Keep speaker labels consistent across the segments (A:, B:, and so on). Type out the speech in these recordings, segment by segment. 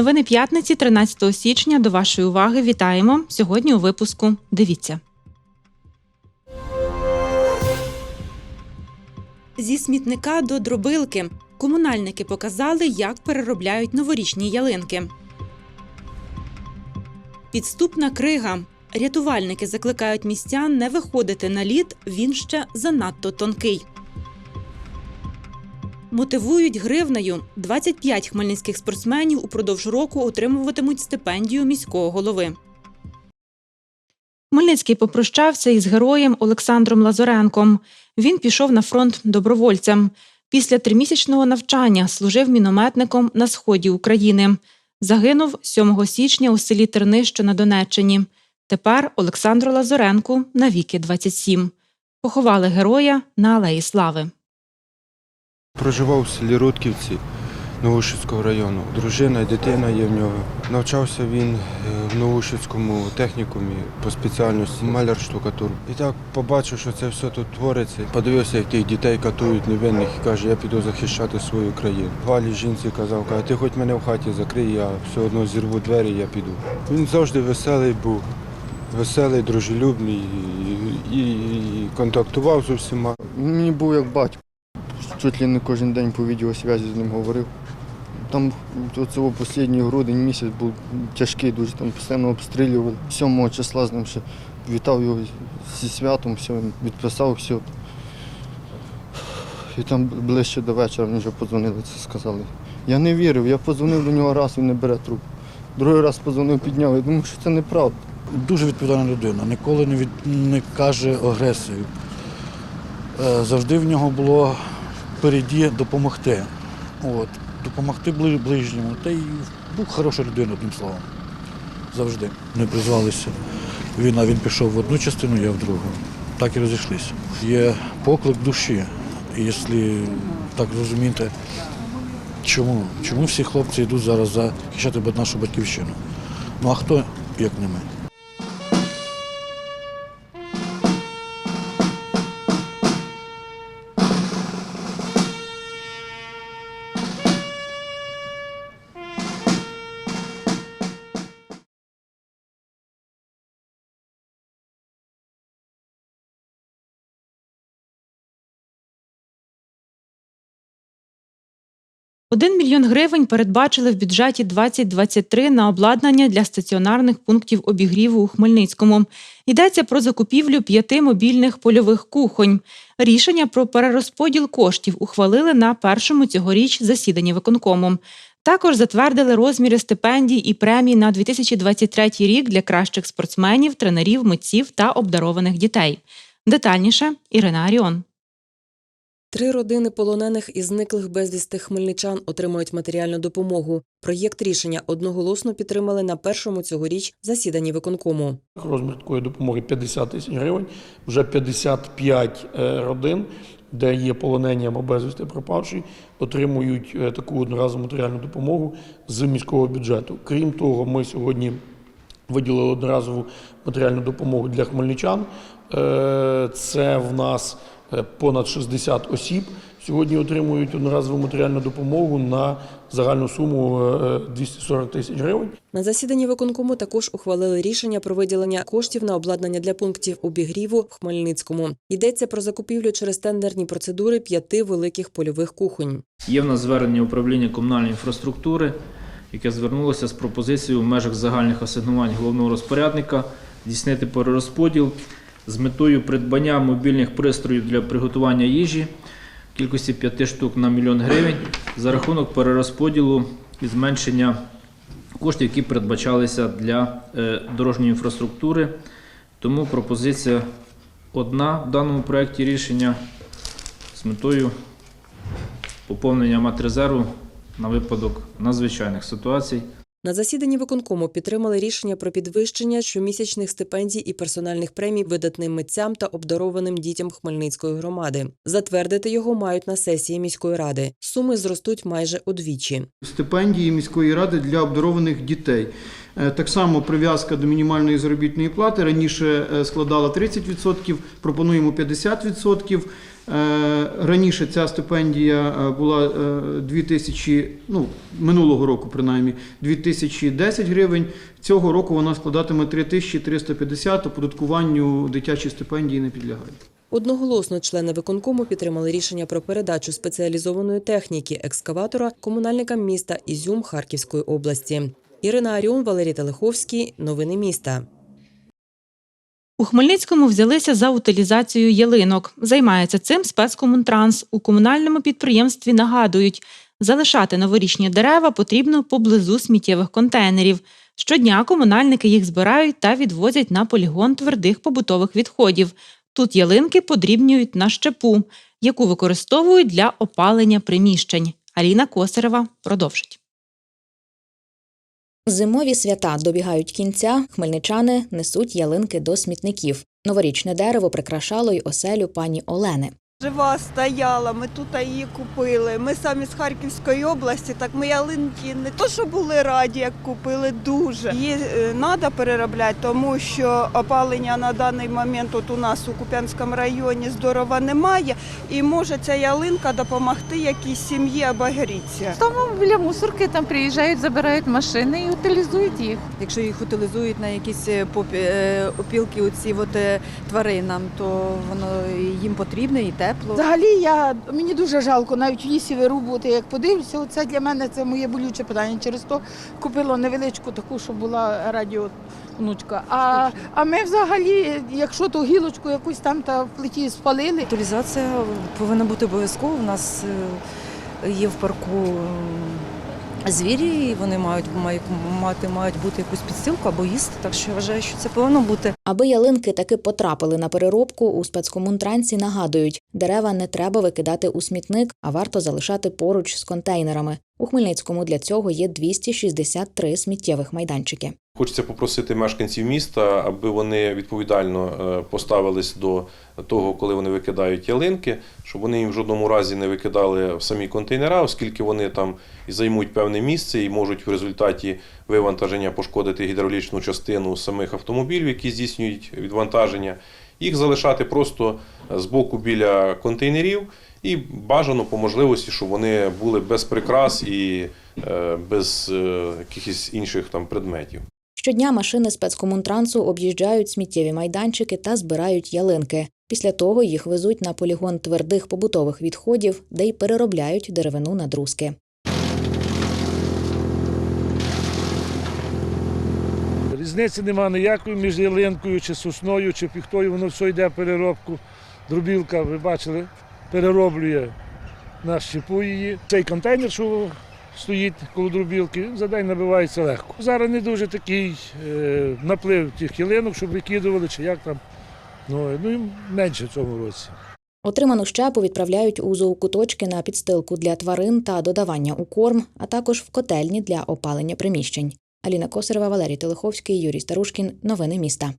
A: Новини п'ятниці, 13 січня. До вашої уваги вітаємо. Сьогодні у випуску. Дивіться. Зі смітника до дробилки. Комунальники показали, як переробляють новорічні ялинки. Підступна крига. Рятувальники закликають містян не виходити на лід, він ще занадто тонкий. Мотивують гривнею. 25 хмельницьких спортсменів упродовж року отримуватимуть стипендію міського голови. Хмельницький попрощався із героєм Олександром Лазоренком. Він пішов на фронт добровольцем. Після тримісячного навчання служив мінометником на сході України. Загинув 7 січня у селі Тернище на Донеччині. Тепер Олександру Лазоренку навіки 27. Поховали героя на Алеї Слави.
B: Проживав в селі Рудківці Новошицького району. Дружина дитина є в нього. Навчався він е, в Новошицькому технікумі по спеціальності маляр штукатур. І так побачив, що це все тут твориться. Подивився, як тих дітей катують невинних і каже, я піду захищати свою країну. Валі жінці казав, каже, ти хоч мене в хаті закрий, я все одно зірву двері, я піду. Він завжди веселий був. Веселий, дружелюбний і, і, і контактував з усіма.
C: Мені був як батько. Чуть ли не кожен день по відеосвязі з ним говорив. Там цього останній грудень місяць був тяжкий, дуже там постійно обстрілювали. 7 числа з ним ще вітав його зі святом, все, відписав все. І там ближче до вечора мені вже подзвонили, це сказали. Я не вірив, я подзвонив до нього раз, він не бере трубку. Другий раз подзвонив, підняв. Я думаю, що це неправда.
D: Дуже відповідальна людина, ніколи не, від, не каже агресію. Е, Завжди в нього було впереді допомогти. От, допомогти ближньому. Та й був хороша людина, одним словом. Завжди. Ми призвалися. Він, а він пішов в одну частину, я в другу. Так і розійшлися. Є поклик душі. Якщо так розумієте, чому? Чому всі хлопці йдуть зараз захищати нашу батьківщину? Ну а хто, як не ми?
A: Один мільйон гривень передбачили в бюджеті 2023 на обладнання для стаціонарних пунктів обігріву у Хмельницькому. Йдеться про закупівлю п'яти мобільних польових кухонь. Рішення про перерозподіл коштів ухвалили на першому цьогоріч засіданні виконкому. Також затвердили розміри стипендій і премій на 2023 рік для кращих спортсменів, тренерів, митців та обдарованих дітей. Детальніше Ірина Аріон.
E: Три родини полонених і зниклих безвісти хмельничан отримують матеріальну допомогу. Проєкт рішення одноголосно підтримали на першому цьогоріч засіданні виконкому.
F: Розмір такої допомоги 50 тисяч гривень. Вже 55 е, родин, де є полонені або безвісти пропавші, отримують е, таку одноразову матеріальну допомогу з міського бюджету. Крім того, ми сьогодні виділили одноразову матеріальну допомогу для хмельничан. Е, Це в нас понад 60 осіб. Сьогодні отримують одноразову матеріальну допомогу на загальну суму е, 240 тисяч гривень.
E: На засіданні виконкому також ухвалили рішення про виділення коштів на обладнання для пунктів обігріву в Хмельницькому. Йдеться про закупівлю через тендерні процедури п'яти великих польових кухонь.
G: Є в нас звернення управління комунальної інфраструктури, яке звернулося з пропозицією в межах загальних асигнувань головного розпорядника здійснити перерозподіл з метою придбання мобільних пристроїв для приготування їжі в кількості 5 штук на мільйон гривень за рахунок перерозподілу і зменшення коштів, які передбачалися для е, дорожньої інфраструктури. Тому пропозиція одна в даному проєкті рішення з метою поповнення матрезерву на випадок надзвичайних ситуацій.
E: На засіданні виконкому підтримали рішення про підвищення щомісячних стипендій і персональних премій видатним митцям та обдарованим дітям Хмельницької громади. Затвердити його мають на сесії міської ради. Суми зростуть майже удвічі.
H: стипендії міської ради для обдарованих дітей. Е, Так само прив'язка до мінімальної заробітної плати раніше е, складала 30%, пропонуємо 50%. Е, Раніше ця стипендія була е, 2000, ну, минулого року принаймні, 2010 гривень. Цього року вона складатиме 3350, оподаткуванню дитячі стипендії не підлягають.
E: Одноголосно члени виконкому підтримали рішення про передачу спеціалізованої техніки екскаватора комунальникам міста Ізюм Харківської області. Ірина Аріон, Валерій Телеховський. Новини міста.
A: У Хмельницькому взялися за утилізацію ялинок. Займається цим спецкомунтранс. У комунальному підприємстві нагадують, залишати новорічні дерева потрібно поблизу сміттєвих контейнерів. Щодня комунальники їх збирають та відвозять на полігон твердих побутових відходів. Тут ялинки подрібнюють на щепу, яку використовують для опалення приміщень. Аліна Косарева продовжить.
I: Зимові свята добігають кінця, хмельничани несуть ялинки до смітників. Новорічне дерево прикрашало й оселю пані Олени.
J: Жива стояла, ми тут її купили. Ми самі з Харківської області, так ми ялинки не то, що були раді, як купили дуже. Її треба переробляти, тому що опалення на даний момент от у нас у Куп'янському районі здорово немає. І може ця ялинка допомогти якійсь сім'ї обогрітися.
K: Тому біля мусорки там приїжджають, забирають машини і утилізують їх.
L: Якщо їх утилізують на якісь е, попі- е, опілки оці от, е, тваринам, то воно їм потрібне і тепло.
M: Взагалі я мені дуже жалко навіть в лісі вирубувати. Як подивлюся, оце для мене це моє болюче питання. Через то купила невеличку таку, щоб була радіо внучка. А, а ми взагалі, якщо то гілочку якусь там та в плиті спалили,
L: Утилізація повинна бути обов'язково. У нас е, є в парку е, звірі, вони мають, мати мають бути якусь підстилку або їсти. Так що я вважаю, що це повинно бути.
I: Аби ялинки таки потрапили на переробку, у спецкомунтранці. нагадують, дерева не треба викидати у смітник, а варто залишати поруч з контейнерами. У Хмельницькому для цього є 263 сміттєвих майданчики.
N: Хочеться попросити мешканців міста, аби вони відповідально е, поставились до того, коли вони викидають ялинки, щоб вони їм в жодному разі не викидали в самі контейнера, оскільки вони там і займуть певне місце і можуть в результаті вивантаження пошкодити гідравлічну частину самих автомобілів, які здійснюють відвантаження. Їх залишати просто з боку біля контейнерів і бажано по можливості, щоб вони були без прикрас і е, без е, якихось інших там предметів.
I: Щодня машини спецкомунтрансу об'їжджають сміттєві майданчики та збирають ялинки. Після того їх везуть на полігон твердих побутових відходів, де й переробляють деревину на друзки.
O: Різниці нема ніякої між ялинкою, чи сосною, чи піхтою, воно все йде переробку. Дробілка, ви бачили, перероблює на щепу її. Цей контейнер, що стоїть коло дробілки, за день набивається легко. Зараз не дуже такий е, наплив тих ялинок, щоб викидували, чи як там. Ну, ну і менше в цьому році.
I: Отриману щепу відправляють у зоокуточки на підстилку для тварин та додавання у корм, а також в котельні для опалення приміщень. Аліна Косарева, Валерій Телеховський, Юрій Старушкін. Новини міста.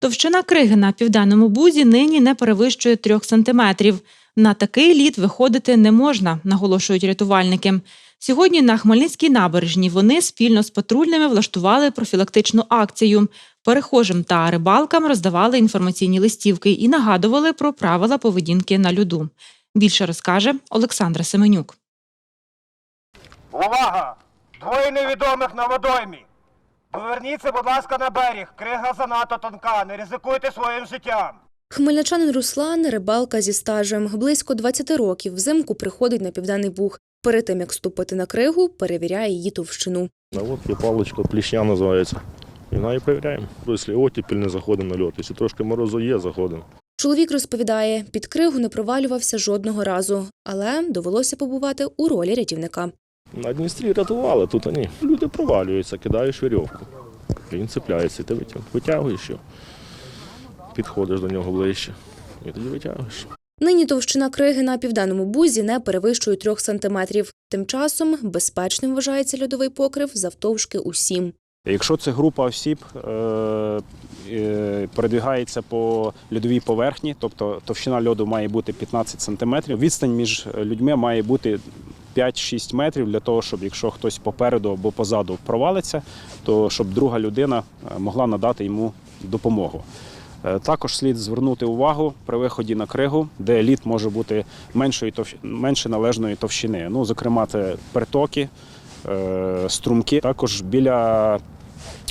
A: Товщина криги на південному бузі нині не перевищує трьох сантиметрів. На такий лід виходити не можна, наголошують рятувальники. Сьогодні на Хмельницькій набережній вони спільно з патрульними влаштували профілактичну акцію. Перехожим та рибалкам роздавали інформаційні листівки і нагадували про правила поведінки на льоду. Більше розкаже Олександра Семенюк.
P: Увага! Двоє невідомих на водоймі. Поверніться, будь ласка, на берег. Крига занадто тонка. Не ризикуйте своїм життям.
Q: Хмельничанин Руслан рибалка зі стажем. Близько 20 років взимку приходить на південний буг. Перед тим як ступити на кригу, перевіряє її товщину.
R: А от є паличка, плішня називається. І на і перевіряємо. Якщо оттепель не заходимо на льот, якщо трошки морозу є, заходимо.
Q: Чоловік розповідає, під кригу не провалювався жодного разу, але довелося побувати у ролі рятівника.
R: На Дністрі рятували, тут ні. Люди провалюються, кидаєш вірьовку. Він цепляється, і ти витягуєш його. Підходиш до нього ближче і тоді витягуєш.
Q: Нині товщина криги на південному бузі не перевищує 3 сантиметрів. Тим часом безпечним вважається льодовий покрив завтовшки у 7.
S: Якщо це група осіб е, е, по льодовій поверхні, тобто товщина льоду має бути 15 см, відстань між людьми має бути 5-6 метрів для того, щоб якщо хтось попереду або позаду провалиться, то щоб друга людина е, могла надати йому допомогу. Е, Також слід звернути увагу при виході на кригу, де лід може бути меншої менше належної товщини. Ну, зокрема, це притоки, е, струмки. Також біля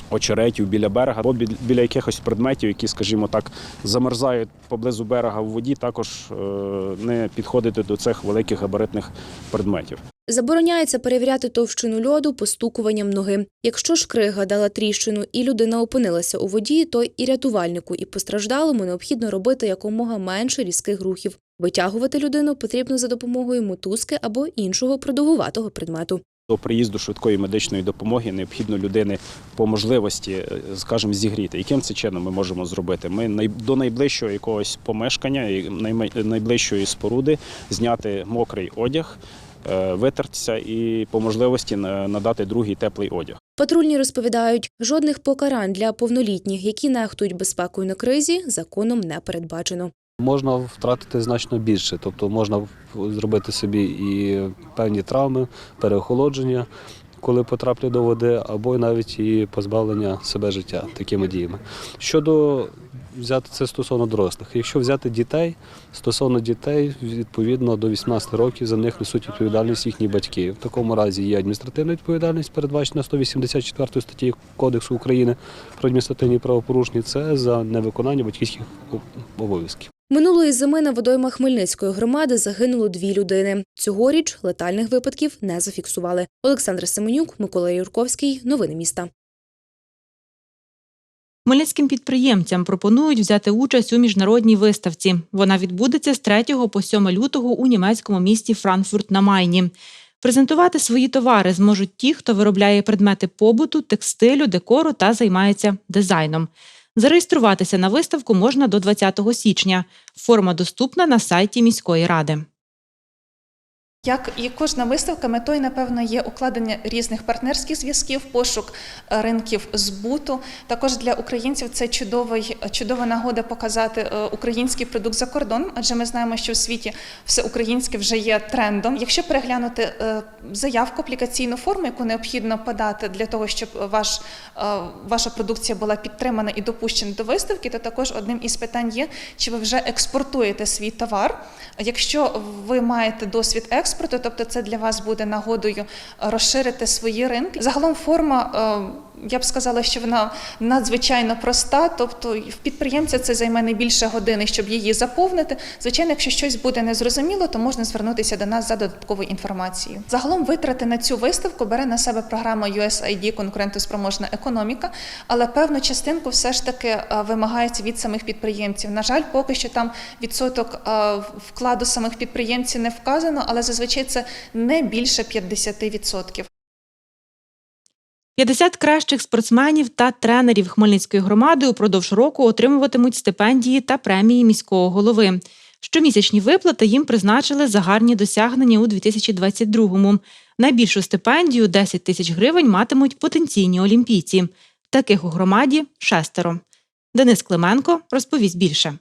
S: очеретів, біля берега, або біля якихось предметів, які, скажімо так, замерзають поблизу берега в воді, також е, не підходити до цих великих габаритних предметів.
Q: Забороняється перевіряти товщину льоду постукуванням ноги. Якщо ж крига дала тріщину і людина опинилася у воді, то і рятувальнику, і постраждалому необхідно робити якомога менше різких рухів. Витягувати людину потрібно за допомогою мотузки або іншого продовгуватого предмету.
S: До приїзду швидкої медичної допомоги необхідно людини по можливості, е, скажімо, зігріти. Яким це чином ми можемо зробити? Ми до найближчого якогось помешкання, найближчої споруди зняти мокрий одяг, витертися і по можливості надати другий теплий одяг.
Q: Патрульні розповідають, жодних покарань для повнолітніх, які нехтують безпекою на кризі, законом не передбачено.
T: Можна втратити значно більше, тобто можна зробити собі і певні травми, переохолодження, коли потраплять до води, або навіть і позбавлення себе життя такими діями. Щодо взяти це стосовно дорослих, якщо взяти дітей, стосовно дітей, відповідно до 18 років за них несуть відповідальність їхні батьки. В такому разі є адміністративна відповідальність, передбачена 184 статті Кодексу України про адміністративні правопорушення. Це за невиконання батьківських обов'язків.
Q: Минулої зими на водоймах Хмельницької громади загинуло дві людини. Цьогоріч летальних випадків не зафіксували. Олександр Семенюк, Микола Юрковський. Новини міста.
A: Хмельницьким підприємцям пропонують взяти участь у міжнародній виставці. Вона відбудеться з 3 по 7 лютого у німецькому місті Франкфурт на Майні. Презентувати свої товари зможуть ті, хто виробляє предмети побуту, текстилю, декору та займається дизайном. Зареєструватися на виставку можна до 20 січня. Форма доступна на сайті міської ради.
U: Як і кожна виставка, метою, напевно, є укладення різних партнерських зв'язків, пошук е, ринків збуту. Також для українців це чудовий, чудова нагода показати е, український продукт за кордоном, адже ми знаємо, що в світі все українське вже є трендом. Якщо переглянути е, заявку, аплікаційну форму, яку необхідно подати для того, щоб ваш, е, ваша продукція була підтримана і допущена до виставки, то також одним із питань є, чи ви вже експортуєте свій товар. Якщо ви маєте досвід експорту, тобто це для вас буде нагодою розширити свої ринки. Загалом форма, е, я б сказала, що вона надзвичайно проста, тобто в підприємця це займе не більше години, щоб її заповнити. Звичайно, якщо щось буде незрозуміло, то можна звернутися до нас за додатковою інформацією. Загалом витрати на цю виставку бере на себе програма USAID конкурентоспроможна економіка, але певну частинку все ж таки е, вимагається від самих підприємців. На жаль, поки що там відсоток е, вкладу самих підприємців не вказано, але зазвичай це не більше 50%.
A: 50 кращих спортсменів та тренерів Хмельницької громади упродовж року отримуватимуть стипендії та премії міського голови. Щомісячні виплати їм призначили за гарні досягнення у 2022-му. Найбільшу стипендію 10 тисяч гривень матимуть потенційні олімпійці. Таких у громаді шестеро. Денис Клименко розповість більше.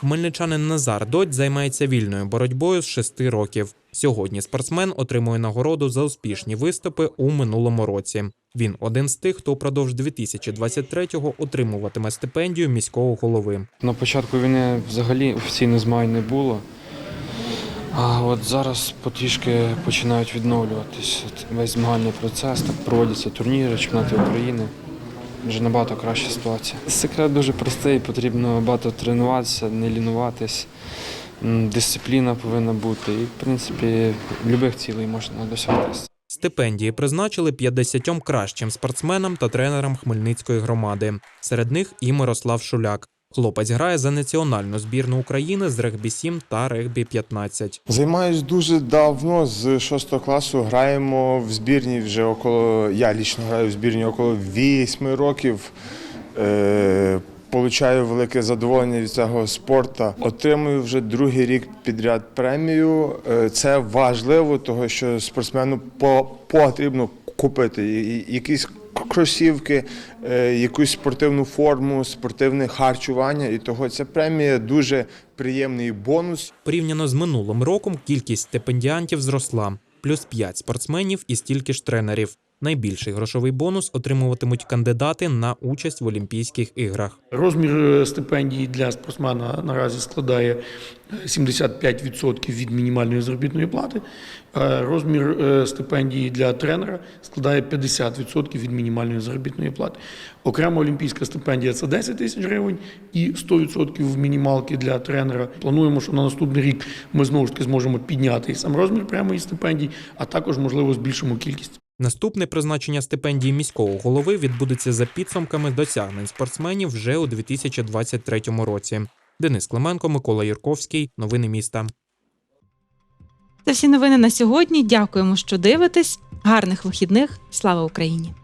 V: Хмельничанин Назар Додь займається вільною боротьбою з шести років. Сьогодні спортсмен отримує нагороду за успішні виступи у минулому році. Він один з тих, хто впродовж 2023-го отримуватиме стипендію міського голови.
W: На початку війни взагалі офіційно змагань не було. А от зараз потрішки починають відновлюватись весь змагальний процес, так проводяться турніри, чемпіонати України. Вже набагато краща ситуація. Секрет дуже простий, потрібно багато тренуватися, не лінуватись. Дисципліна повинна бути. І, в принципі, будь-яких цілей можна досягтися.
V: Стипендії призначили 50 кращим спортсменам та тренерам Хмельницької громади. Серед них і Мирослав Шуляк. Хлопець грає за національну збірну України з регбі 7 та регбі 15.
X: Займаюсь дуже давно, з 6 класу граємо в збірні вже около, я лічно граю в збірні около 8 років. Е, Получаю велике задоволення від цього спорту. Отримую вже другий рік підряд премію. Е, Це важливо, тому що спортсмену по- потрібно купити якісь кросівки, е, якусь спортивну форму, спортивне харчування. І того ця премія дуже приємний бонус.
V: Порівняно з минулим роком кількість стипендіантів зросла плюс 5 спортсменів і стільки ж тренерів. Найбільший грошовий бонус отримуватимуть кандидати на участь в Олімпійських іграх.
F: Розмір е, стипендії для спортсмена наразі складає е, 75% від мінімальної заробітної плати. Е, Розмір е, стипендії для тренера складає 50% від мінімальної заробітної плати. Окрема олімпійська стипендія це 10 тисяч гривень і 100% мінімалки для тренера. Плануємо, що на наступний рік ми знову ж таки зможемо підняти і сам розмір прямої стипендії, а також можливо збільшимо кількість.
V: Наступне призначення стипендії міського голови відбудеться за підсумками досягнень спортсменів вже у 2023 році. Денис Клименко, Микола Юрковський. Новини міста.
A: Це всі новини на сьогодні. Дякуємо, що дивитесь. Гарних вихідних. Слава Україні!